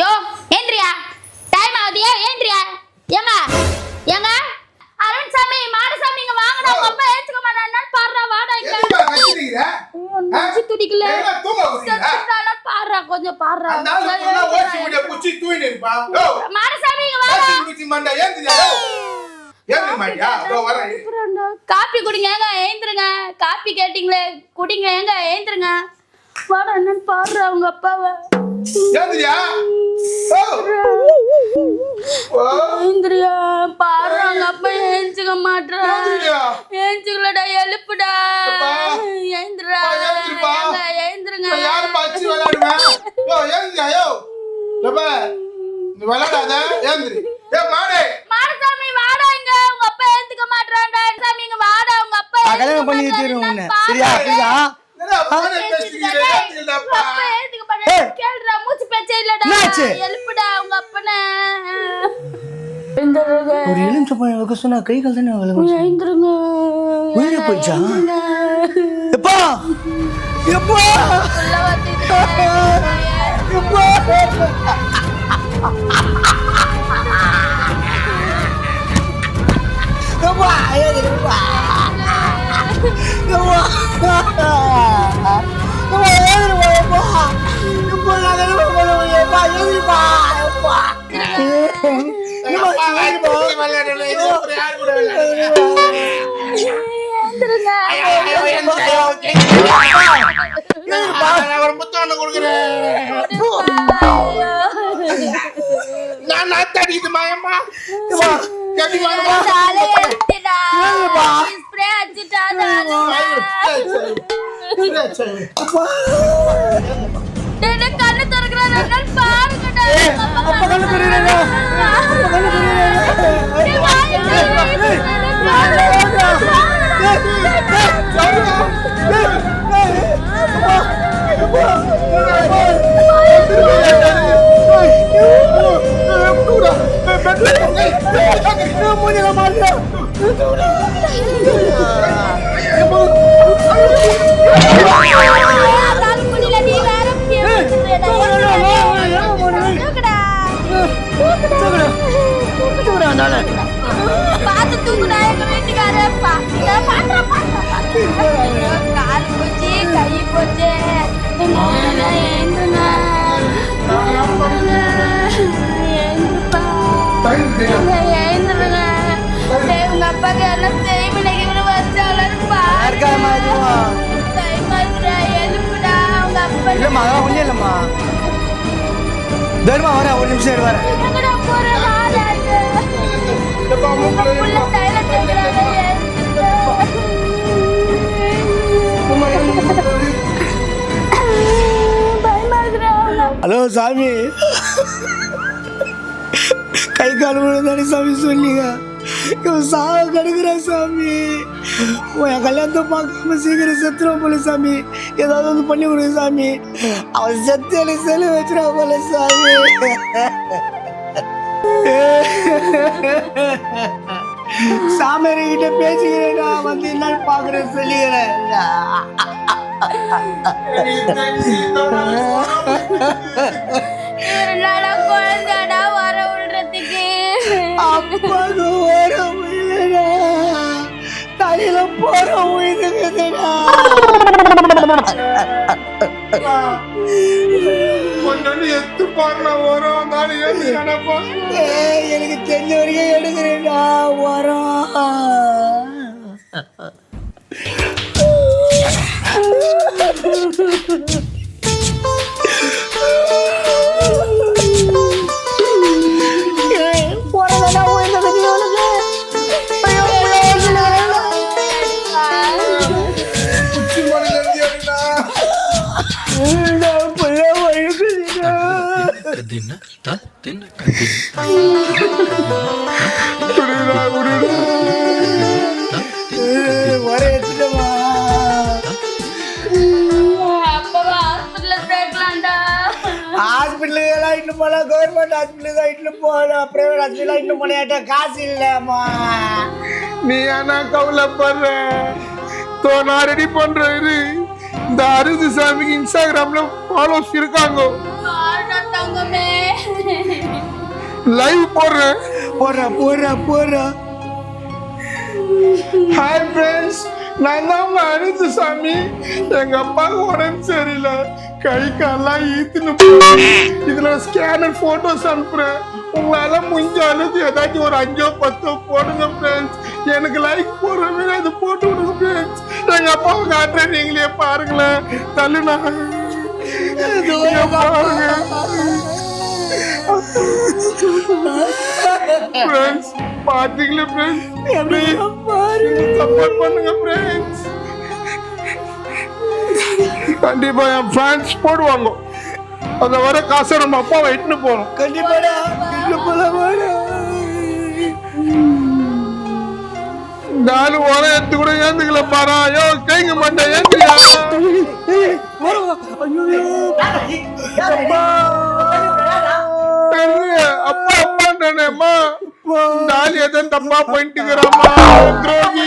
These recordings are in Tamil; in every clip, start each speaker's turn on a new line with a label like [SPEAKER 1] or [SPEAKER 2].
[SPEAKER 1] யோ ஏந்திரியா? டைம் ஆகுதியா ஏந்திரியா? ஏங்க? ஏங்க? அருண்சாமி மாடசாமி இங்க வாங்கடா. உங்க அப்பா ஏத்துக்க மாட்டான்னு பாடுறா? வாடா இங்க? நெஞ்சு துடிக்கல? செத்துட்டானா பாடுறா? கொஞ்சம் பாடுறா. மாடசாமி இங்க வாடா. காப்பி குடிங்க ஏங்க. ஏந்திருங்க. காப்பி கேட்டிங்களே குடிங்க ஏங்க. ஏந்திருங்க. வாடா என்னன்னு பாடுறா உங்க அப்பாவை.
[SPEAKER 2] ஏந்துறியா?
[SPEAKER 1] ஏந்திரியா பாடுறா உங்க அப்பா ஏஞ்சுக்க
[SPEAKER 2] ஏந்துறியா?
[SPEAKER 1] ஏஞ்சுக்கலடா எழுப்புடா. ஏந்திரா. ஏந்திருங்க.
[SPEAKER 2] விளையாடாத, ஏந்துரு. ஏய், மாடே,
[SPEAKER 1] மாடசாமி வாடா இங்க. உங்க அப்பா ஏத்துக்க மாட்றான்டா. சாமி இங்க வாடா. உங்க அப்பா
[SPEAKER 3] நான் கல்யாணம் பண்ணி
[SPEAKER 1] ஏத்துக்க
[SPEAKER 3] வச்சிருவேன் உன்னை.
[SPEAKER 1] மாட்றான்.
[SPEAKER 3] சரியா? புரியுதா
[SPEAKER 1] அப்பா ஏத்துக்க. கேளுடா, பேச்சே இல்லடா. எழுப்புடா உங்க அப்பனை.
[SPEAKER 3] ஒரு எலுமிச்சை பழம் வைக்க சொன்னா கை கால் தானே வளரும்
[SPEAKER 1] எழுந்திருங்க.
[SPEAKER 3] உயிரை போச்சா
[SPEAKER 1] எழுந்திருங்க.
[SPEAKER 3] எப்பா எப்பா
[SPEAKER 1] உள்ள வந்துட்டு.
[SPEAKER 3] எப்பா எப்பா ஏதுப்பா எப்பா எப்பா ஏதுப்பா எப்பா
[SPEAKER 2] ஒரு முத்தம் கொடுக்குறேன். நான் Mayamma
[SPEAKER 1] Tuna, betul. Eh, betul. Kamu ni lama dia. Tuna. உங்க அப்பாக்கு எல்லாம் செய்வினை கிவினை வச்சாங்களான்னு
[SPEAKER 3] யாருக்காகம்மா
[SPEAKER 1] பாருங்க. எழுப்புடா, உங்க அப்பா
[SPEAKER 3] இல்லம்மா அதெல்லாம் ஒன்றும் இல்லைம்மா தருமா வரேன் ஒரு நிமிஷம் வரேன் கை கால் விழுந்தானே சாமி சொல்லிங்க இவன் சாக கடுக்குறான் சாமி. என் கல்யாணத்தை பார்க்காம சீக்கிரம் செத்துருவோம் போல சாமி. ஏதாவது வந்து பண்ணி கொடுங்க சாமி. அவன் செத்து எனக்கு செலவு வச்சிருவான் போல சாமி. சாமியார் கிட்ட பேசிக்கிறேன் நான் வந்து என்னன்னு பாக்குறேன் சொல்லிக்கிறேன்.
[SPEAKER 1] இவரு குழந்தைடா?
[SPEAKER 2] பாருனா வரும் நாலு ஏந்து நினைப்பா
[SPEAKER 3] ஏய், எனக்கு தெரிஞ்ச வரைக்கும் எடுக்கிறேன்டா வரோம் ஏய், கவர்மெண்ட் ஹாஸ்பிட்டலுக்கு தான் இட்டு போகலாம் பிரைவேட் ஹாஸ்பிட்டல் இட்டு போனேட்ட காசு இல்லைம்மா
[SPEAKER 2] நீ ஏன்னா கவலைப்படுற? தோ நான் ரெடி பண்றேன் இரு. இந்த அருது சாமிக்கு இன்ஸ்டாகிராம்ல ஃபாலோஸ் இருக்காங்க. லைவ் போடுறேன்
[SPEAKER 3] போடுறா போடுறா போடுறா.
[SPEAKER 2] ஹாய் ஃப்ரெண்ட்ஸ் நான் தான் உங்க அனுஜு சாமி. எங்க அப்பாவுக்கு உடம்பு சரியில்லை. கை கால்லாம் ஈத்துன்னு. இதுல ஸ்கேனர் போட்டோஸ் அனுப்புறேன். உங்களால முடிஞ்ச அளவுக்கு ஏதாச்சும் ஒரு அஞ்சோ பத்தோ போடுங்க ஃப்ரெண்ட்ஸ் எனக்கு லைக் போடுற மாதிரி அது போட்டு விடுங்க ஃப்ரெண்ட்ஸ் எங்க அப்பாவை காட்டுறேன். நீங்களே பாருங்களேன். தள்ளுனா ஃப்ரெண்ட்ஸ் பாத்தீங்களா ஃப்ரெண்ட்ஸ் சப்போர்ட் பண்ணுங்க ஃப்ரெண்ட்ஸ் கண்டிப்பா என் ஃபேன்ஸ் போடுவாங்க. அதுல வர காசை நம்ம அப்பாவை இட்டுன்னு போகணும்.
[SPEAKER 3] கண்டிப்பாடா.
[SPEAKER 2] நாலு ஓரம் எடுத்து கூட ஏந்துக்கல பாரா ஐயோ கைங்க மாட்டேன் ஏந்துக்கா அப்பா அப்பான்றானே அம்மா. நாலு எதுவும் தப்பா போயிட்டுக்கிறாமா துரோகி.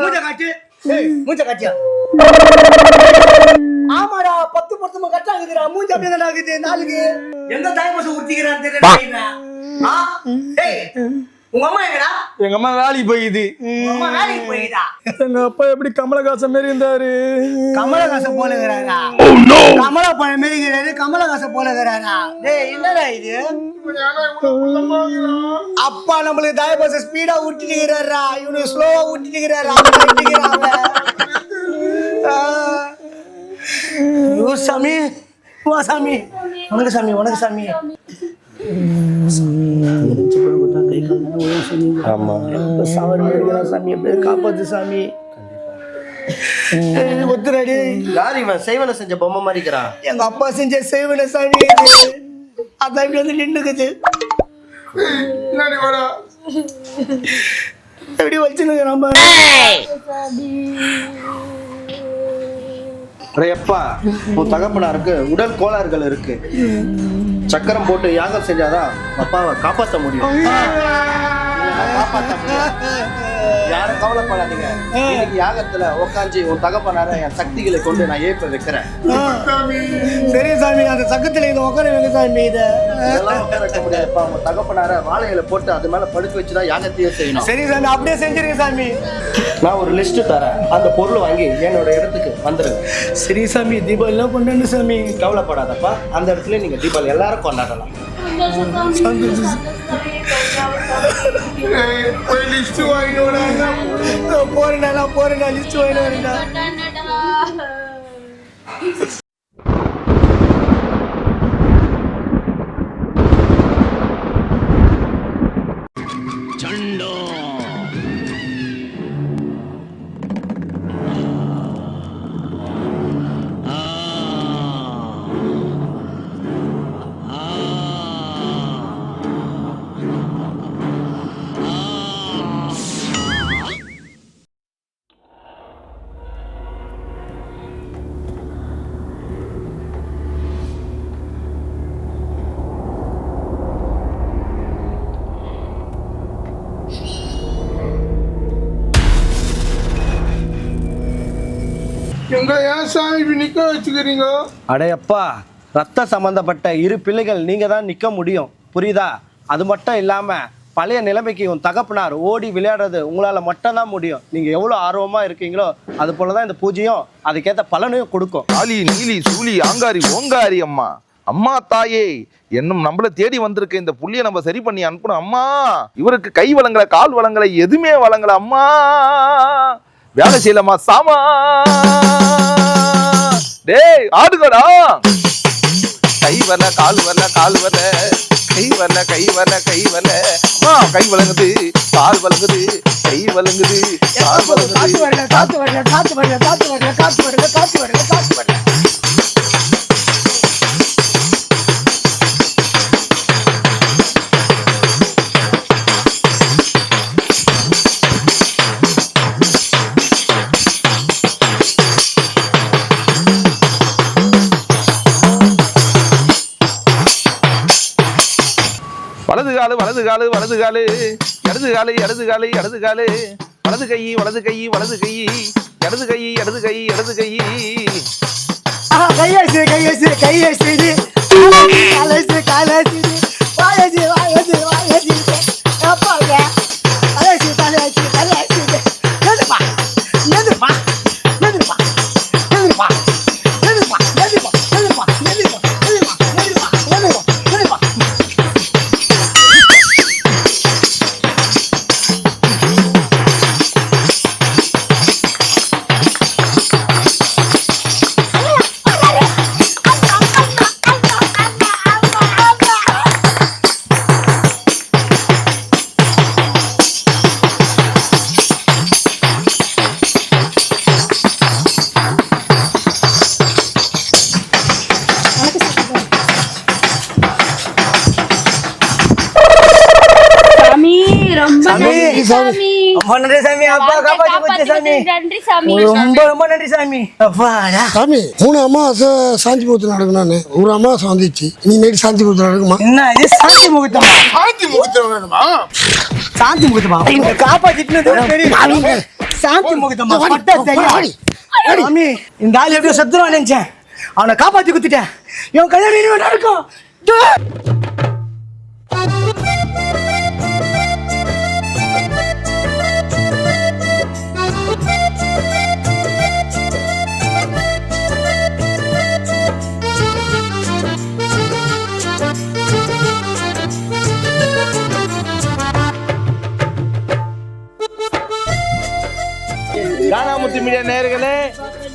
[SPEAKER 3] மூஞ்ச காட்டு. ஏய், மூஞ்ச காட்டியா? ஆமாடா பத்து பத்து கட்டாங்குதுடா மூஞ்ச அப்படியே தான் ஆகுது நாளுக்கு எந்த தாய் மாசம் ஊத்திக்கிறான்னு தெரியல உங்க அம்மா எங்கடா?
[SPEAKER 2] எங்க அம்மா வேலைக்கு போயிது
[SPEAKER 3] அம்மா வேலைக்கு
[SPEAKER 2] எங்க அப்பா எப்படி கமலஹாசன் மாரி இருந்தாரு?
[SPEAKER 3] கமலஹாசன் போலகிறாரா கமலா பழம் மாரிங்கிறாரு கமலஹாசன் போலகிறாரா டேய் என்னடா இது? அப்பா நம்மளுக்கு தாய் பாச ஸ்பீடா ஊட்டிட்டுக்கிறாரா இவனுக்கு ஸ்லோவா ஊட்டிட்டுக்கிறாரா ஐயோ சாமி. வா சாமி. உனக்கு சாமி. உனக்கு சாமி. காப்பாத்து சாமி ஒத்துறாடி
[SPEAKER 4] யார் இவன்? செய்வன செஞ்ச பொம்மை மாதிரி இருக்கிறான்
[SPEAKER 3] எங்க அப்பா செஞ்ச சேவன சாமி. அதான் இப்படி வந்து
[SPEAKER 2] வாடா
[SPEAKER 3] எப்படி வச்சுனுங்க ரேப்பா
[SPEAKER 4] எப்பா உன் தகப்பனாருக்கு உடல் கோளாறுகள் இருக்கு. சக்கரம் போட்டு யாகம் செஞ்சாதான் அப்பாவை காப்பாற்ற முடியும். யாரும் கவலைப்படாதீங்க. இன்னைக்கு யாகத்துல உட்காந்து உன் தகப்பனார என் சக்திகளை கொண்டு நான் ஏற்ப வைக்கிறேன்
[SPEAKER 3] சரி சாமி அந்த சக்கத்துல இதை உட்கார வைக்க சாமி இதை.
[SPEAKER 4] உட்கார வைக்க முடியாதுப்பா உன் தகப்பனார வாழையில போட்டு அது மேல படுக்க வச்சுதான் யாகத்தையே செய்யணும்.
[SPEAKER 3] சரி சாமி அப்படியே செஞ்சிருங்க சாமி.
[SPEAKER 4] நான் ஒரு லிஸ்ட் தரேன். அந்த பொருள் வாங்கி என்னோட இடத்துக்கு வந்துருங்க.
[SPEAKER 3] சரி சாமி தீபாவளி எல்லாம் கொண்டாந்து சாமி.
[SPEAKER 4] கவலைப்படாதப்பா. அந்த இடத்துல நீங்க தீபாவளி எல்லாரும் கொண்டாடலாம்.
[SPEAKER 2] போய் லிஸ்ட் வாங்கிட்டு
[SPEAKER 3] போறேன்டா நான் போறேன்டா லிஸ்ட் வாங்கிட்டு வரேன்டா
[SPEAKER 2] எங்க ஏன் சாமி இப்படி நிக்க வச்சுக்கிறீங்க?
[SPEAKER 4] அடையப்பா ரத்த சம்பந்தப்பட்ட இரு பிள்ளைகள் நீங்க தான் நிக்க முடியும். புரியுதா? அது மட்டும் இல்லாம பழைய நிலைமைக்கு உன் தகப்பனார் ஓடி விளையாடுறது உங்களால மட்டும் தான் முடியும். நீங்க எவ்வளவு ஆர்வமா இருக்கீங்களோ அது போலதான் இந்த பூஜையும் அதுக்கேற்ற பலனையும் கொடுக்கும்.
[SPEAKER 5] ஆலி நீலி சூலி ஆங்காரி ஓங்காரி அம்மா. அம்மா தாயே என்னும் நம்மள தேடி வந்திருக்க இந்த புள்ளிய நம்ம சரி பண்ணி அனுப்பணும். அம்மா இவருக்கு கை வளங்கல கால் வளங்கல எதுவுமே வளங்கல அம்மா. வேலை செய்யலாமா? சாமா. டேய் ஆடுகடா கை வரல கால் வரல கால் வரல கை வரல கை வரல கை வரல அம்மா கை வழங்குது கால் வழங்குது கை வழங்குது கால் வழங்குது.
[SPEAKER 3] காத்து வரல காத்து வரல காத்து வரல காத்து வரல காத்து வரல காத்து வரல காத்து வரல
[SPEAKER 5] காலு வலது காலு வலது காலு. இடது காலு இடது காலு இடது காலு. வலது கை வலது கை வலது கை. இடது கை இடது கை இடது கை.
[SPEAKER 3] ஆ, கை வச்சு
[SPEAKER 1] சாமி
[SPEAKER 3] அம்மா நன்றி சாமி அப்பா காப்பாத்தி சாமி
[SPEAKER 1] நன்றி சாமி
[SPEAKER 3] ரொம்ப ரொம்ப நன்றி சாமி அப்பாடா
[SPEAKER 6] சாமி மூணு அமாவாசை சாந்தி முகூர்த்தம் நடக்கும் நான் ஒரு அமாவாசை வந்துச்சு நீ நைட்டு சாந்தி முகூர்த்தம் நடக்குமா
[SPEAKER 3] என்ன இது சாந்தி முகூர்த்தமா
[SPEAKER 2] சாந்தி முகூர்த்தம் வேணுமா
[SPEAKER 3] சாந்தி முகூர்த்தமா காப்பாத்திட்டு சாந்தி முகூர்த்தமா சாமி இந்த ஆள் எப்படியோ செத்துருவான் நினைச்சேன் அவனை காப்பாத்தி குத்திட்டேன் இவன் கல்யாணம் நடக்கும்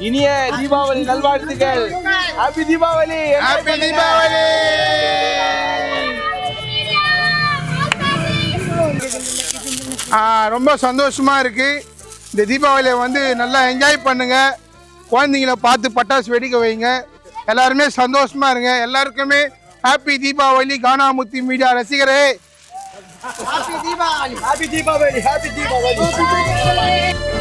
[SPEAKER 5] இனிய தீபாவளி நல்வாழ்த்துக்கள். ஹாப்பி தீபாவளி.
[SPEAKER 2] ஹாப்பி தீபாவளி. ரொம்ப சந்தோஷமா இருக்கு. இந்த தீபாவளியை வந்து நல்லா என்ஜாய் பண்ணுங்க. குழந்தைங்கள பார்த்து பட்டாசு வெடிக்க வைங்க. எல்லாருமே சந்தோஷமா இருங்க. எல்லாருக்குமே happy Deepavali. கானாமுத்தி media ரசிகரே.
[SPEAKER 3] Happy Deepavali. Happy Deepavali. Happy Deepavali.